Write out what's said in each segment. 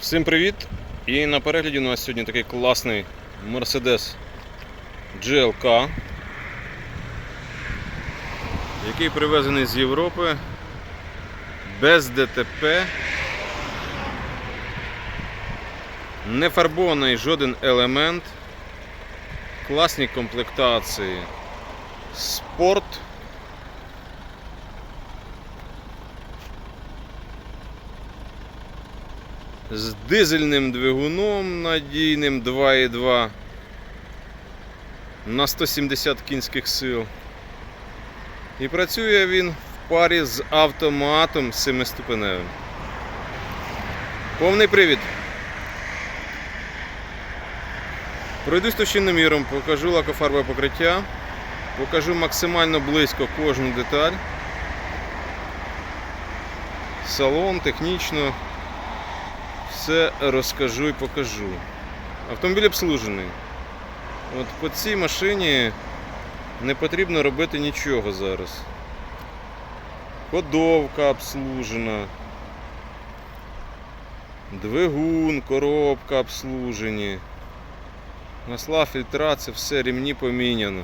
Всім привіт! І на перегляді у нас сьогодні такий класний Mercedes GLK, який привезений з Європи без ДТП. Не фарбований жоден елемент, класні комплектації, спорт. З дизельним двигуном надійним 2.2 на 170 кінських сил. І працює він в парі з автоматом 7-ступеневим. Повний привід. Пройдусь міром, покажу лакофарбове покриття, покажу максимально близько кожну деталь. Салон технічно все розкажу і покажу. Автомобіль обслужений. От по цій машині не потрібно робити нічого зараз. Ходовка обслужена. Двигун, коробка обслужені. Масла, фільтрація, все, рівні поміняно.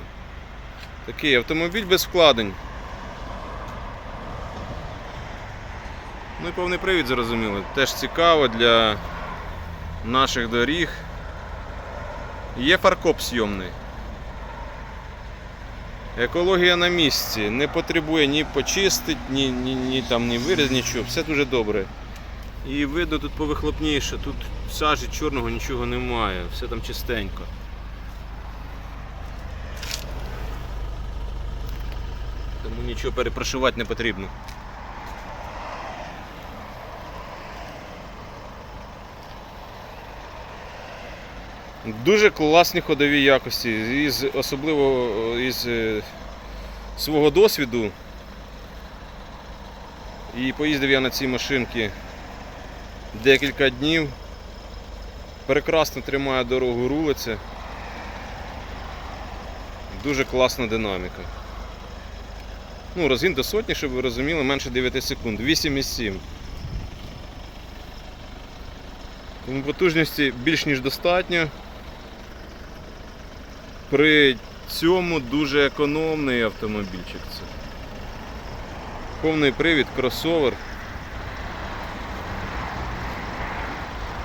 Такий автомобіль без вкладень. Ну і повний привід зрозуміло. Теж цікаво для наших доріг. Є фаркоп сйомний. Екологія на місці. Не потребує ні почистити, ні, ні, ні, там, ні виріз, нічого. Все дуже добре. І видно тут повихлопніше, тут сажі чорного нічого немає, все там чистенько. Тому нічого перепрошивати не потрібно. Дуже класні ходові якості. Із, особливо із е, свого досвіду. І поїздив я на цій машинці декілька днів. Прекрасно тримає дорогу рулиться. Дуже класна динаміка. Ну, розгін до сотні, щоб ви розуміли, менше 9 секунд. 8,7. Тому потужності більш ніж достатньо. При цьому дуже економний автомобільчик. Це. Повний привід, кросовер.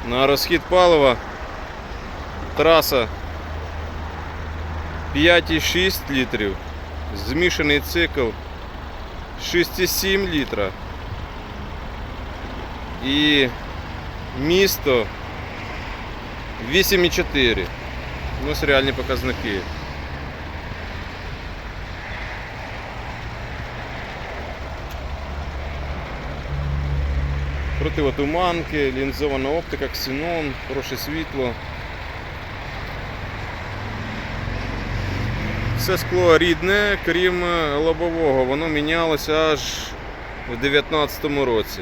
На розхід палива траса 5,6 літрів, змішаний цикл 6,7 літра і місто 8,4. Ось реальні показники. Противотуманки, лінзована оптика, ксенон, хороше світло. Все скло рідне, крім лобового, воно мінялося аж в 2019 році.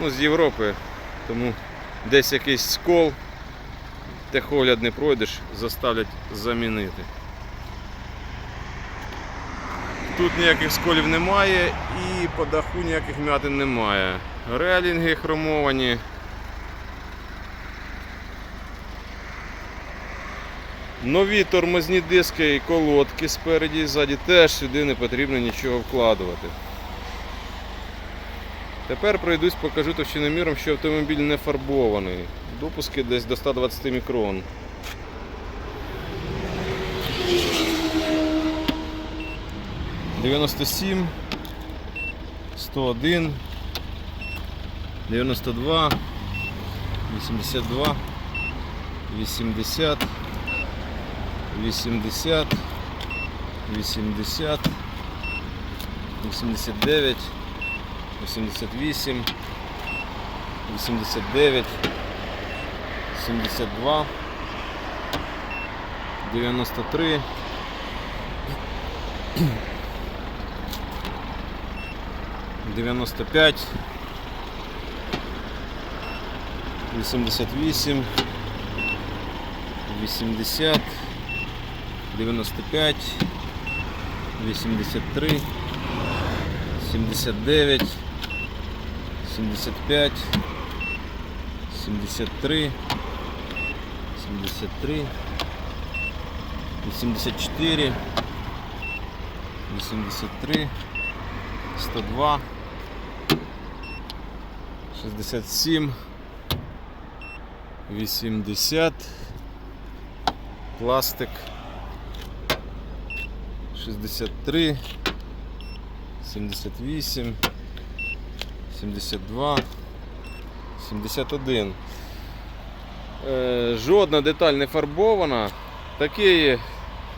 Ну, з Європи, тому десь якийсь скол техогляд не пройдеш, заставлять замінити. Тут ніяких сколів немає і по даху ніяких м'ятин немає. Релінги хромовані. Нові тормозні диски і колодки спереді і ззаді теж сюди не потрібно нічого вкладувати. Тепер пройдусь, покажу товщиноміром, що автомобіль не фарбований. Допуски десь до 120 мікрон. Дев'яносто сім, сто один, дев'яносто два, вісімдесят два, вісімдесят, вісімдесят, вісімдесят, вісімдесят дев'ять. 88, 89, 72, 93. Дев'яносто п'ять, вісімдесят вісім, вісімдесят, дев'яносто п'ять, вісімдесят три, сімдесят дев'ять, сімдесят п'ять, сімдесят три. 73, 84, 83, 102, 67, 80, пластик, 63, 78, 72, 71. Е, Жодна деталь не фарбована. Такий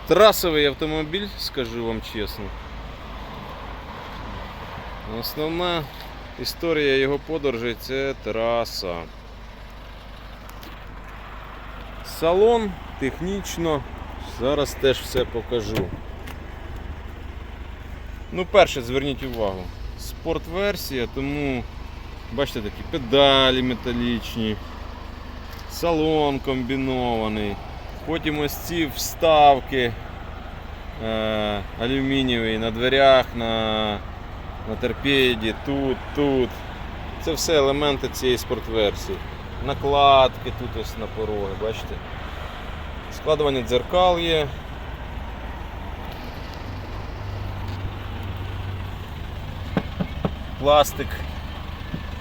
трасовий автомобіль, скажу вам чесно. Основна історія його подорожей це траса. Салон технічно. Зараз теж все покажу. Ну, перше, зверніть увагу. Спорт-версія, тому бачите такі педалі металічні, салон комбінований. Потім ось ці вставки е, алюмінієві на дверях, на, на торпеді, тут, тут. Це все елементи цієї спортверсії. Накладки тут ось на пороги, бачите? Складування дзеркал є. Пластик.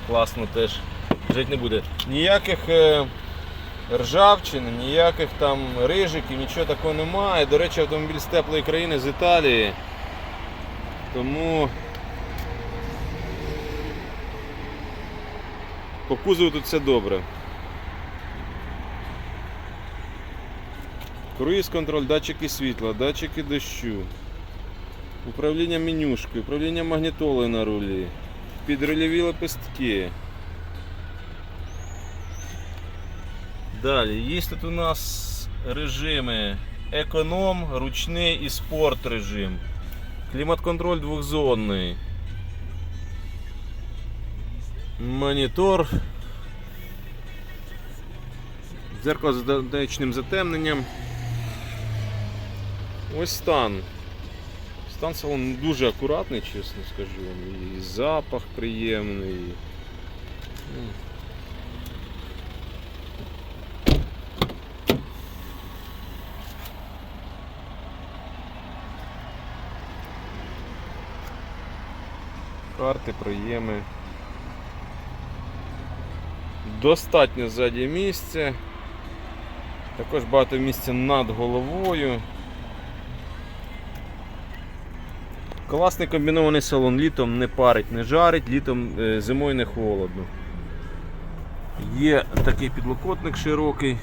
Класно теж. Жити не буде. Ніяких е, ржавчин, ніяких там рижиків, нічого такого немає. До речі, автомобіль з теплої країни з Італії. Тому по кузову тут все добре. Круїз контроль, датчики світла, датчики дощу, управління менюшкою, управління магнітолою на рулі, підрульові лепестки. Далі, є тут у нас режими економ, ручний і спорт режим. Клімат-контроль двохзонний. Монітор. Дзеркало з датичним затемненням. Ось стан. Стан салону дуже акуратний, чесно скажу. І запах приємний. Карти, приєми. Достатньо ззаді місця. Також багато місця над головою. Класний комбінований салон, літом не парить, не жарить, літом е, зимою не холодно. Є такий підлокотник широкий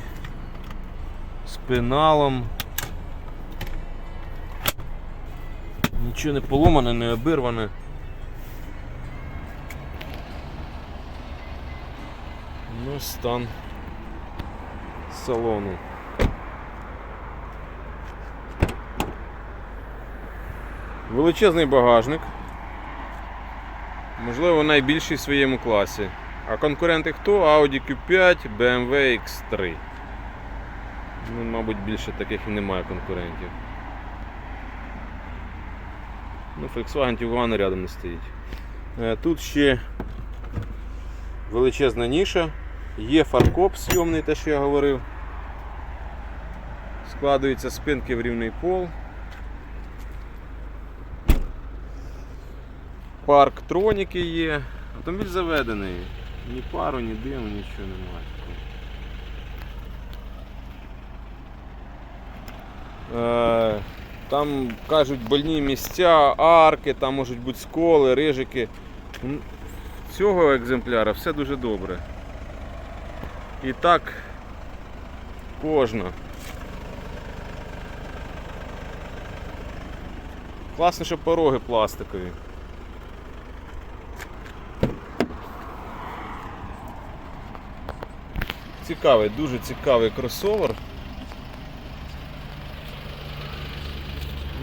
з пеналом. Нічого не поломане, не обірване. Ну, стан салону. Величезний багажник. Можливо, найбільший в своєму класі. А конкуренти хто? Audi Q5, BMW X3. Ну, мабуть, більше таких і немає конкурентів. Ну, Volkswagen Tiguan рядом не стоїть. Е, Тут ще величезна ніша. Є фаркоп зйомний, те, що я говорив. Складуються спинки в рівний пол. Парк троніки є. Автомобіль заведений. Ні пару, ні диму, нічого немає. Е, Там кажуть больні місця, арки, там можуть бути сколи, рижики. Цього екземпляра все дуже добре. І так кожна. Класно, що пороги пластикові. Цікавий, дуже цікавий кросовер.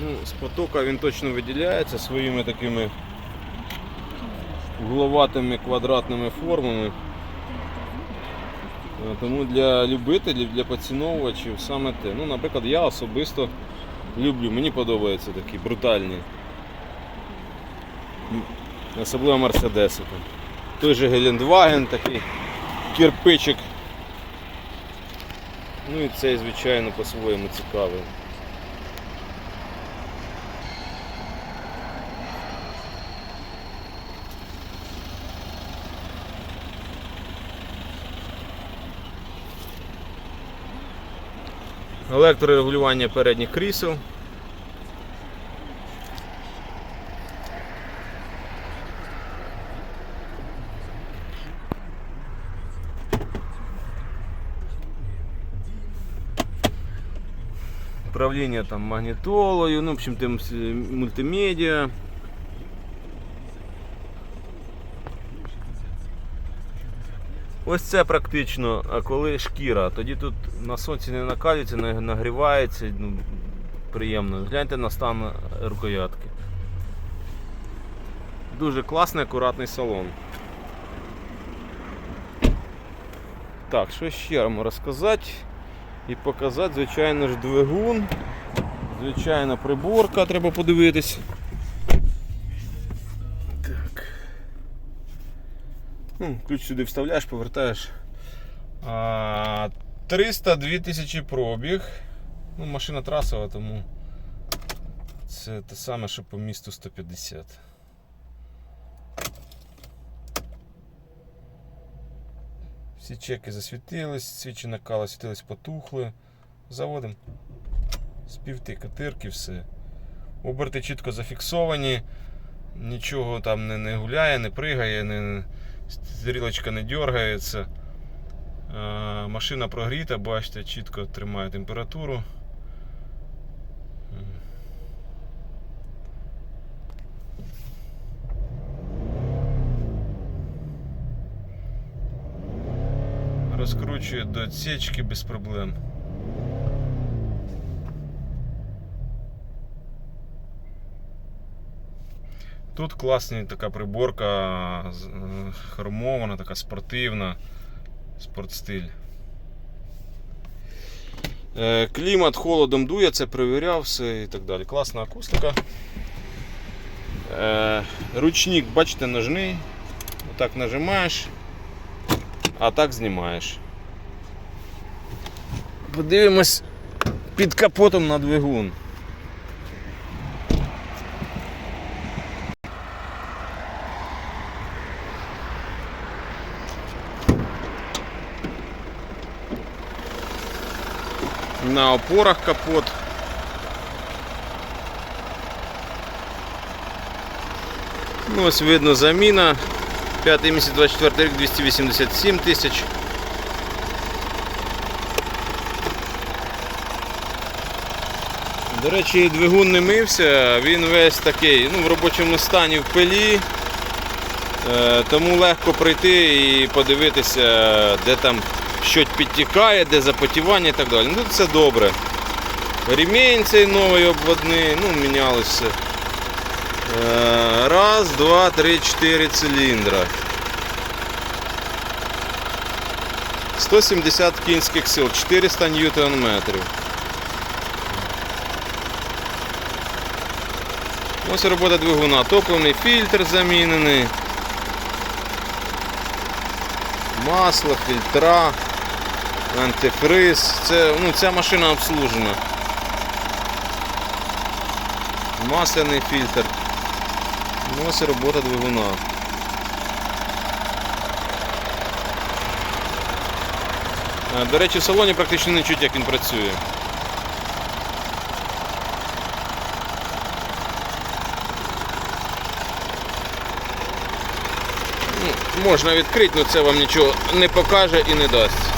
Ну, з потока він точно виділяється своїми такими угловатими квадратними формами. Е, тому для любителів, для поціновувачів саме те. Ну, Наприклад, я особисто люблю, мені подобаються такі брутальні. Особливо Мерседеси. Той же Гелендваген, такий кирпичик. Ну і цей, звичайно, по-своєму цікавий. Електрорегулювання передніх крісел. Управління там магнітолою, ну, в общем, тим с- мультимедіа. Ось це практично, коли шкіра, тоді тут на сонці не накалюється, не нагрівається, ну, приємно. Гляньте на стан рукоятки. Дуже класний, акуратний салон. Так, що ще вам розказати і показати, звичайно ж, двигун. Звичайна приборка, треба подивитись. Ключ сюди вставляєш, повертаєш. А, 302 тисячі пробіг. Ну, машина трасова, тому це те саме, що по місту 150. Всі чеки засвітились, свічі накала світились, потухли. Заводимо. З півтикотирки все. Оберти чітко зафіксовані, нічого там не, не гуляє, не пригає, не, стрілочка не дергається. Е, машина прогріта, бачите, чітко тримає температуру. Розкручує до отсечки без проблем. Тут класна така приборка е, хромована, така спортивна, спортстиль. Е, Клімат холодом дує, це перевіряв все і так далі. Класна акустика. Е, Ручник, бачите, ножний. Отак нажимаєш, а так знімаєш. Подивимось під капотом на двигун. На опорах капот. Ну, ось видно заміна. П'ятий місяць 24 рік 287 тисяч. До речі, двигун не мився, він весь такий, ну, в робочому стані в пилі. Е, Тому легко прийти і подивитися, де там щось підтікає, де запотівання і так далі. Ну тут все добре. Ремінь цей новий обводний, ну мінялося все. Е, Раз, два, три, чотири циліндра. 170 кінських сил, 400 ньютон метрів. Ось робота двигуна. Топливний фільтр замінений. Масло, фільтра, антифриз. Це, ну, ця машина обслужена. Масляний фільтр. Ну, ось і робота двигуна. Е, До речі, в салоні практично не чуть, як він працює. Ну, Можна відкрити, але це вам нічого не покаже і не дасть.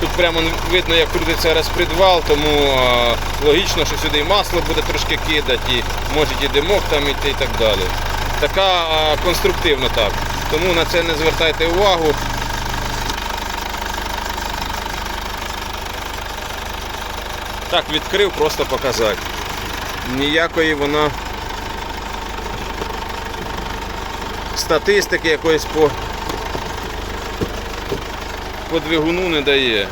Тут прямо видно, як крутиться розпредвал, тому е, логічно, що сюди і масло буде трошки кидати, і може і димок там іти і так далі. Така е, конструктивно так. Тому на це не звертайте увагу. Так, відкрив, просто показати. Ніякої вона статистики якоїсь по, по двигуну не дає.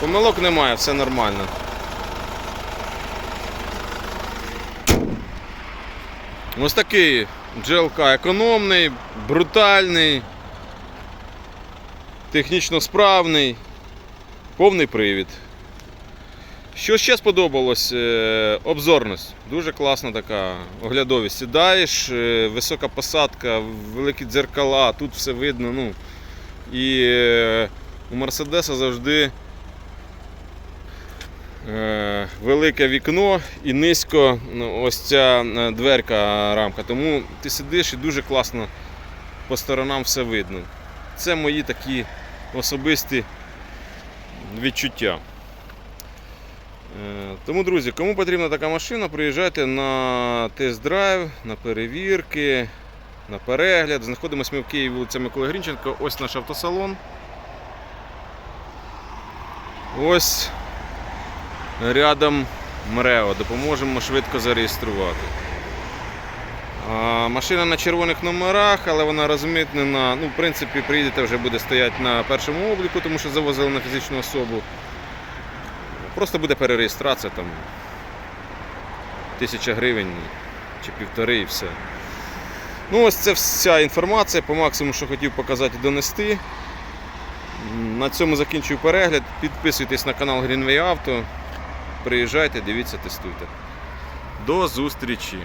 Помилок немає, все нормально. Ось такий GLK економний, брутальний, технічно справний. повний привід. Що ще сподобалось? Е, Обзорність. Дуже класна така оглядовість. Сідаєш, е, висока посадка, великі дзеркала, тут все видно. Ну, і е, у Мерседеса завжди е, велике вікно і низько ну, ось ця е, дверка рамка. Тому ти сидиш і дуже класно по сторонам все видно. Це мої такі особисті відчуття. Тому, друзі, кому потрібна така машина, приїжджайте на тест-драйв, на перевірки, на перегляд. Знаходимося ми в Києві, вулиця Миколи Грінченко. Ось наш автосалон. Ось рядом МРЕО. Допоможемо швидко зареєструвати. Машина на червоних номерах, але вона розмитнена. Ну, в принципі, приїдете вже буде стояти на першому обліку, тому що завозили на фізичну особу. Просто буде перереєстрація там тисяча гривень чи півтори і все. Ну, ось це вся інформація по максимуму, що хотів показати і донести. На цьому закінчую перегляд. Підписуйтесь на канал Greenway Auto. Приїжджайте, дивіться, тестуйте. До зустрічі!